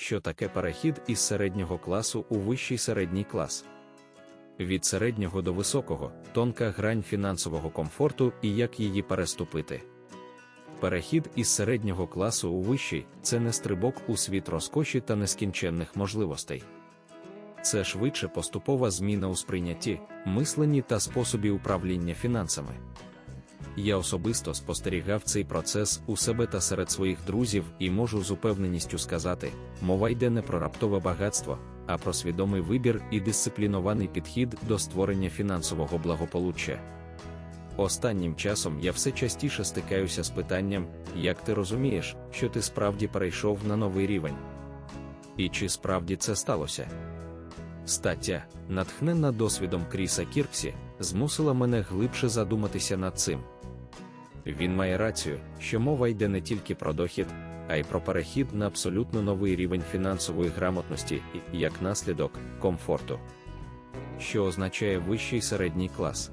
що таке перехід із середнього класу у вищий середній клас. Від середнього до високого тонка грань фінансового комфорту і як її переступити. Перехід із середнього класу у вищий це не стрибок у світ розкоші та нескінченних можливостей. Це швидше поступова зміна у сприйнятті, мисленні та способі управління фінансами. Я особисто спостерігав цей процес у себе та серед своїх друзів і можу з упевненістю сказати: мова йде не про раптове багатство, а про свідомий вибір і дисциплінований підхід до створення фінансового благополуччя. Останнім часом я все частіше стикаюся з питанням, як ти розумієш, що ти справді перейшов на новий рівень. І чи справді це сталося? Стаття, натхненна досвідом Кріса Кірксі, змусила мене глибше задуматися над цим. Він має рацію, що мова йде не тільки про дохід, а й про перехід на абсолютно новий рівень фінансової грамотності і, як наслідок, комфорту, що означає вищий середній клас.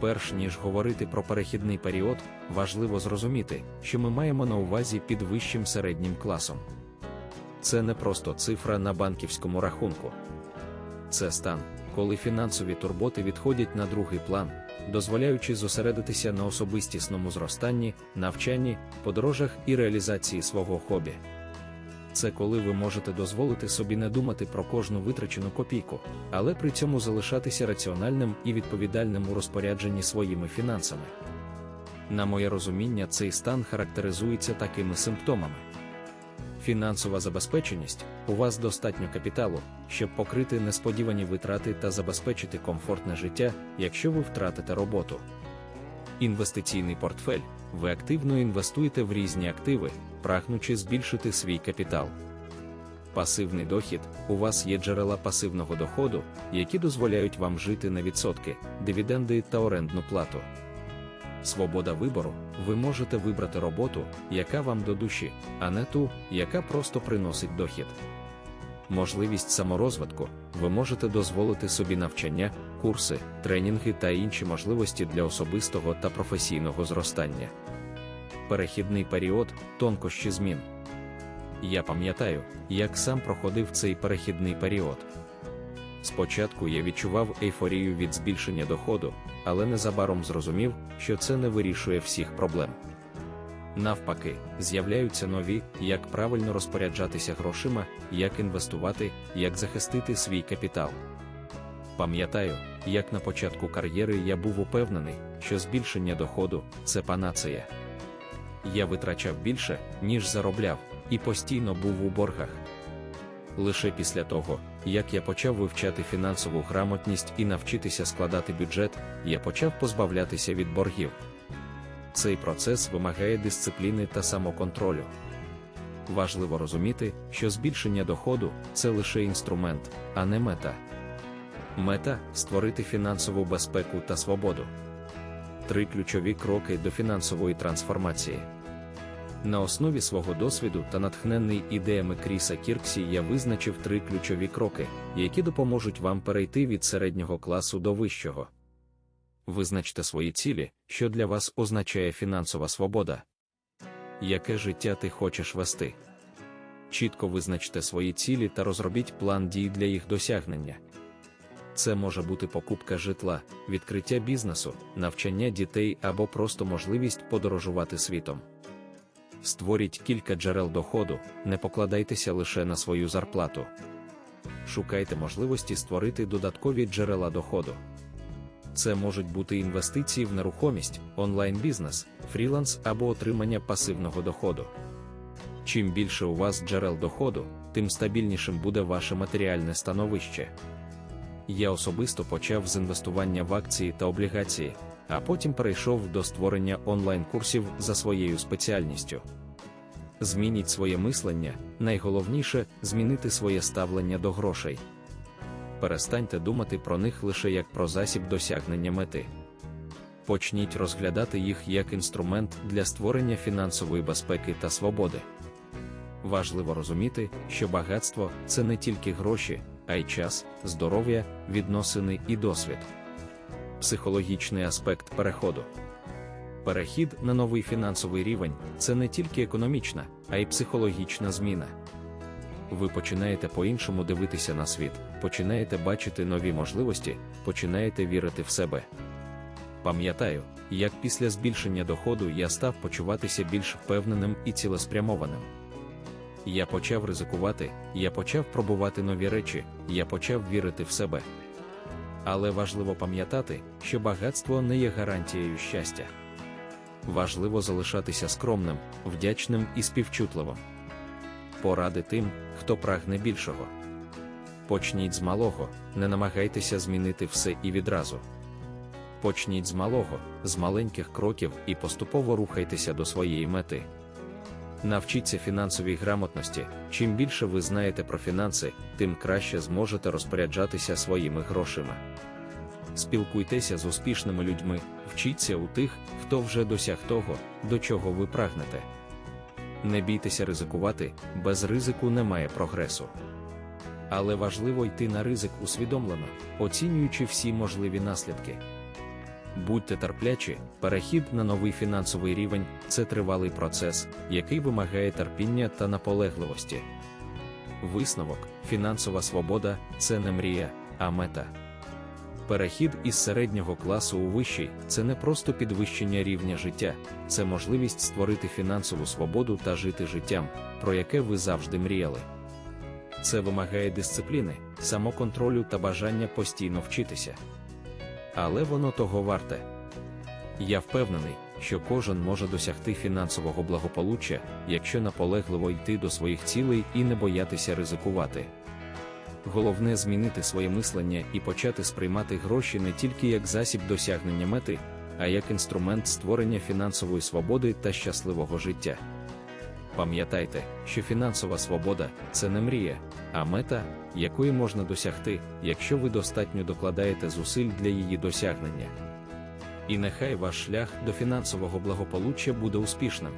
Перш ніж говорити про перехідний період, важливо зрозуміти, що ми маємо на увазі під вищим середнім класом. Це не просто цифра на банківському рахунку. Це стан, коли фінансові турботи відходять на другий план, дозволяючи зосередитися на особистісному зростанні, навчанні, подорожах і реалізації свого хобі. Це коли ви можете дозволити собі не думати про кожну витрачену копійку, але при цьому залишатися раціональним і відповідальним у розпорядженні своїми фінансами. На моє розуміння, цей стан характеризується такими симптомами. Фінансова забезпеченість у вас достатньо капіталу, щоб покрити несподівані витрати та забезпечити комфортне життя, якщо ви втратите роботу. Інвестиційний портфель ви активно інвестуєте в різні активи, прагнучи збільшити свій капітал. Пасивний дохід у вас є джерела пасивного доходу, які дозволяють вам жити на відсотки, дивіденди та орендну плату. Свобода вибору, ви можете вибрати роботу, яка вам до душі, а не ту, яка просто приносить дохід. Можливість саморозвитку, ви можете дозволити собі навчання, курси, тренінги та інші можливості для особистого та професійного зростання. Перехідний період, тонкощі змін. Я пам'ятаю, як сам проходив цей перехідний період. Спочатку я відчував ейфорію від збільшення доходу, але незабаром зрозумів, що це не вирішує всіх проблем. Навпаки, з'являються нові, як правильно розпоряджатися грошима, як інвестувати, як захистити свій капітал. Пам'ятаю, як на початку кар'єри я був упевнений, що збільшення доходу це панацея. Я витрачав більше, ніж заробляв, і постійно був у боргах. Лише після того, як я почав вивчати фінансову грамотність і навчитися складати бюджет, я почав позбавлятися від боргів. Цей процес вимагає дисципліни та самоконтролю. Важливо розуміти, що збільшення доходу це лише інструмент, а не мета. Мета створити фінансову безпеку та свободу. Три ключові кроки до фінансової трансформації. На основі свого досвіду та натхнений ідеями Кріса Кірксі я визначив три ключові кроки, які допоможуть вам перейти від середнього класу до вищого. Визначте свої цілі, що для вас означає фінансова свобода. Яке життя ти хочеш вести? Чітко визначте свої цілі та розробіть план дій для їх досягнення. Це може бути покупка житла, відкриття бізнесу, навчання дітей або просто можливість подорожувати світом. Створіть кілька джерел доходу, не покладайтеся лише на свою зарплату. Шукайте можливості створити додаткові джерела доходу. Це можуть бути інвестиції в нерухомість, онлайн-бізнес, фріланс або отримання пасивного доходу. Чим більше у вас джерел доходу, тим стабільнішим буде ваше матеріальне становище. Я особисто почав з інвестування в акції та облігації, а потім перейшов до створення онлайн-курсів за своєю спеціальністю. Змініть своє мислення, найголовніше змінити своє ставлення до грошей. Перестаньте думати про них лише як про засіб досягнення мети. Почніть розглядати їх як інструмент для створення фінансової безпеки та свободи. Важливо розуміти, що багатство це не тільки гроші, а й час, здоров'я, відносини і досвід. Психологічний аспект переходу. Перехід на новий фінансовий рівень це не тільки економічна, а й психологічна зміна. ви починаєте по-іншому дивитися на світ, починаєте бачити нові можливості, починаєте вірити в себе. Пам'ятаю, як після збільшення доходу я став почуватися більш впевненим і цілеспрямованим. Я почав ризикувати, я почав пробувати нові речі, я почав вірити в себе. Але важливо пам'ятати, що багатство не є гарантією щастя. Важливо залишатися скромним, вдячним і співчутливим. Поради тим, хто прагне більшого. Почніть з малого, не намагайтеся змінити все і відразу. Почніть з малого, з маленьких кроків і поступово рухайтеся до своєї мети. Навчіться фінансовій грамотності. Чим більше ви знаєте про фінанси, тим краще зможете розпоряджатися своїми грошима. Спілкуйтеся з успішними людьми, вчіться у тих, хто вже досяг того, до чого ви прагнете. Не бійтеся ризикувати, без ризику немає прогресу. Але важливо йти на ризик усвідомлено, оцінюючи всі можливі наслідки. Будьте терплячі, перехід на новий фінансовий рівень це тривалий процес, який вимагає терпіння та наполегливості. Висновок, фінансова свобода це не мрія, а мета. Перехід із середнього класу у вищий це не просто підвищення рівня життя, це можливість створити фінансову свободу та жити життям, про яке ви завжди мріяли. Це вимагає дисципліни, самоконтролю та бажання постійно вчитися. Але воно того варте. Я впевнений, що кожен може досягти фінансового благополуччя, якщо наполегливо йти до своїх цілей і не боятися ризикувати. Головне змінити своє мислення і почати сприймати гроші не тільки як засіб досягнення мети, а як інструмент створення фінансової свободи та щасливого життя. Пам'ятайте, що фінансова свобода це не мрія, а мета, якої можна досягти, якщо ви достатньо докладаєте зусиль для її досягнення. І нехай ваш шлях до фінансового благополуччя буде успішним.